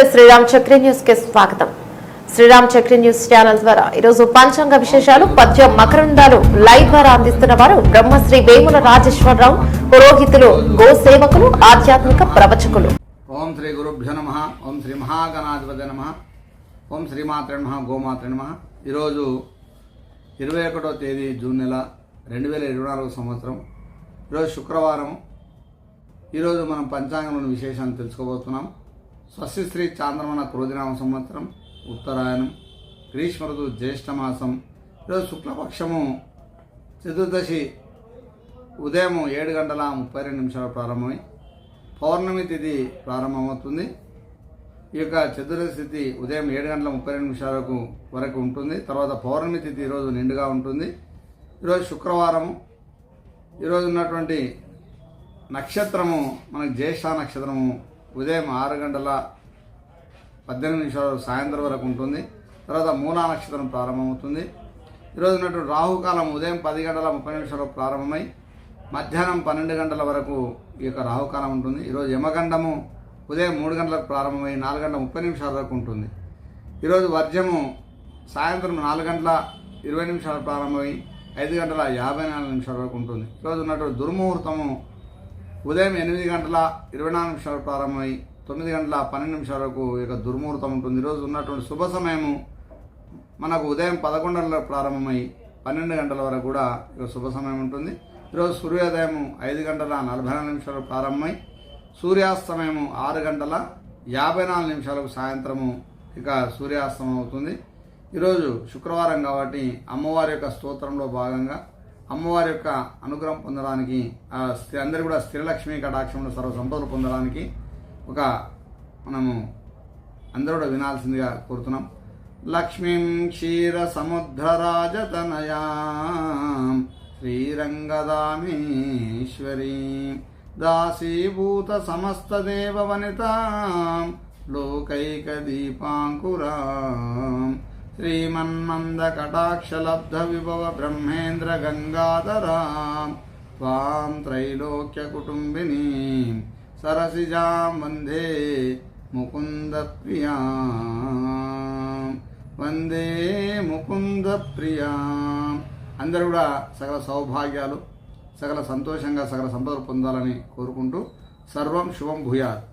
నమస్తే. శ్రీరామ్ చక్రి న్యూస్కి స్వాగతం. శ్రీరామ్ చక్రి న్యూస్ ఛానల్ ద్వారా ఈరోజు పంచాంగ విశేషాలు పద్య మకరందాలు లైవ్ ద్వారా అందిస్తున్న వారు బ్రహ్మశ్రీ వేముల రాజేశ్వరరావు పురోహితులు గో సేవకులు ఆధ్యాత్మిక ప్రవచకులు. ఓం శ్రీ గురుభ్యో నమ. ఓం శ్రీ మహాగణాధిపతి నమ. ఓం శ్రీమాత్ర నమ గోమాత్ర నమ. ఈరోజు ఇరవై ఒకటో తేదీ జూన్ నెల రెండు వేల ఇరవై నాలుగు సంవత్సరం. ఈరోజు శుక్రవారం. ఈరోజు మనం పంచాంగంలోని విశేషాన్ని తెలుసుకోబోతున్నాం. స్వస్తి శ్రీ చాంద్రమణ క్రోధినామ సంవత్సరం ఉత్తరాయణం గ్రీష్మ ఋతువు జ్యేష్ఠమాసం ఈరోజు శుక్లపక్షము చతుర్దశి ఉదయం ఏడు గంటల ముప్పై రెండు నిమిషాలు ప్రారంభమై పౌర్ణమి తిథి ప్రారంభమవుతుంది. ఈ యొక్క చతుర్దశి తిథి ఉదయం ఏడు గంటల ముప్పై రెండు నిమిషాలకు వరకు ఉంటుంది. తర్వాత పౌర్ణమి తిథి ఈరోజు నిండుగా ఉంటుంది. ఈరోజు శుక్రవారము. ఈరోజు ఉన్నటువంటి నక్షత్రము మనకు జ్యేష్ఠ నక్షత్రము ఉదయం ఆరు గంటల పద్దెనిమిది నిమిషాలు సాయంత్రం వరకు ఉంటుంది. తర్వాత మూలా నక్షత్రం ప్రారంభమవుతుంది. ఈరోజు ఉన్నటువంటి రాహుకాలం ఉదయం పది గంటల ముప్పై నిమిషాలు ప్రారంభమై మధ్యాహ్నం పన్నెండు గంటల వరకు ఈ యొక్క రాహుకాలం ఉంటుంది. ఈరోజు యమగండము ఉదయం మూడు గంటలకు ప్రారంభమై నాలుగు గంటల ముప్పై నిమిషాల వరకు ఉంటుంది. ఈరోజు వర్జము సాయంత్రం నాలుగు గంటల ఇరవై నిమిషాలు ప్రారంభమై ఐదు గంటల యాభై నాలుగు నిమిషాల వరకు ఉంటుంది. ఈరోజు ఉన్నటువంటి దుర్ముహూర్తము ఉదయం ఎనిమిది గంటల ఇరవై నాలుగు నిమిషాలు ప్రారంభమై తొమ్మిది గంటల పన్నెండు నిమిషాల వరకు ఇక దుర్ముహూర్తం ఉంటుంది. ఈరోజు ఉన్నటువంటి శుభ సమయము మనకు ఉదయం పదకొండు గంటలకు ప్రారంభమై పన్నెండు గంటల వరకు కూడా ఇక శుభ సమయం ఉంటుంది. ఈరోజు సూర్యోదయం ఐదు గంటల నలభై నాలుగు నిమిషాలకు ప్రారంభమై సూర్యాస్తమయము ఆరు గంటల యాభై నాలుగు నిమిషాలకు సాయంత్రము ఇక సూర్యాస్తమయం అవుతుంది. ఈరోజు శుక్రవారం కాబట్టి అమ్మవారి యొక్క స్తోత్రంలో భాగంగా అమ్మవారి యొక్క అనుగ్రహం పొందడానికి ఆ స్త్రీ అందరూ కూడా స్త్రీలక్ష్మి కటాక్షంలో సర్వ సంపదలు పొందడానికి ఒక మనము అందరూ కూడా వినాల్సిందిగా కోరుతున్నాం. లక్ష్మీం క్షీర సముద్రరాజతనయా శ్రీరంగదామేశ్వరీ దాసీభూత సమస్తదేవ వనితాం లోకైక దీపాంకురా. విభవ బ్రహ్మేంద్ర గంగాధరాం వాం త్రైలోక్య కుటుంబినీం సరసిజాం వందే ముకుందప్రియా వందే ముకుంద ప్రియాం అందరూ కూడా సకల సౌభాగ్యాలు సకల సంతోషంగా సకల సంపదలు పొందాలని కోరుకుంటూ సర్వం శుభం భూయాత్.